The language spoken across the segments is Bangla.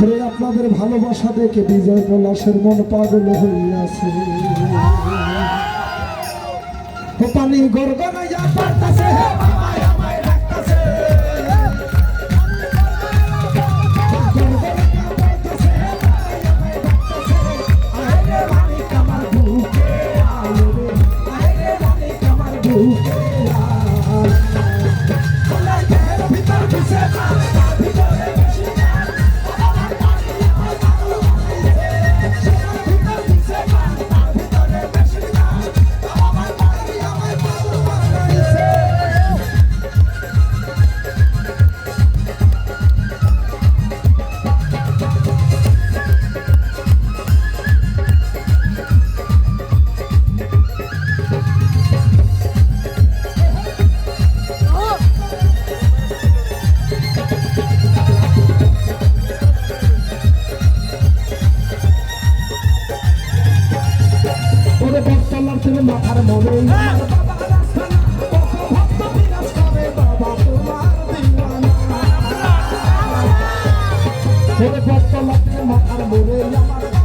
রে আপনাদের ভালোবাসা দেখে বিজয় পলাশের মন পাগল হইয়াছে পানির গর্গ না উঠছিল মাথার মোড়ে। হ্যাঁ। মাথার মোড়ে। আমার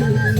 Thank you.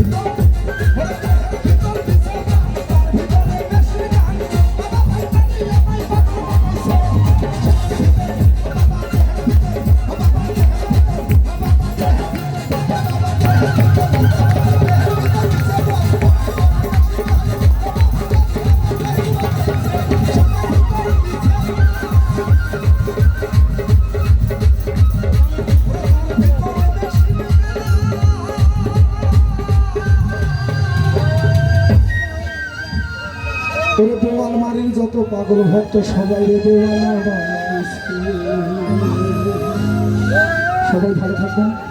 আলমারির যত পাগল ভক্ত সবাই সবাই ভালো থাকবেন।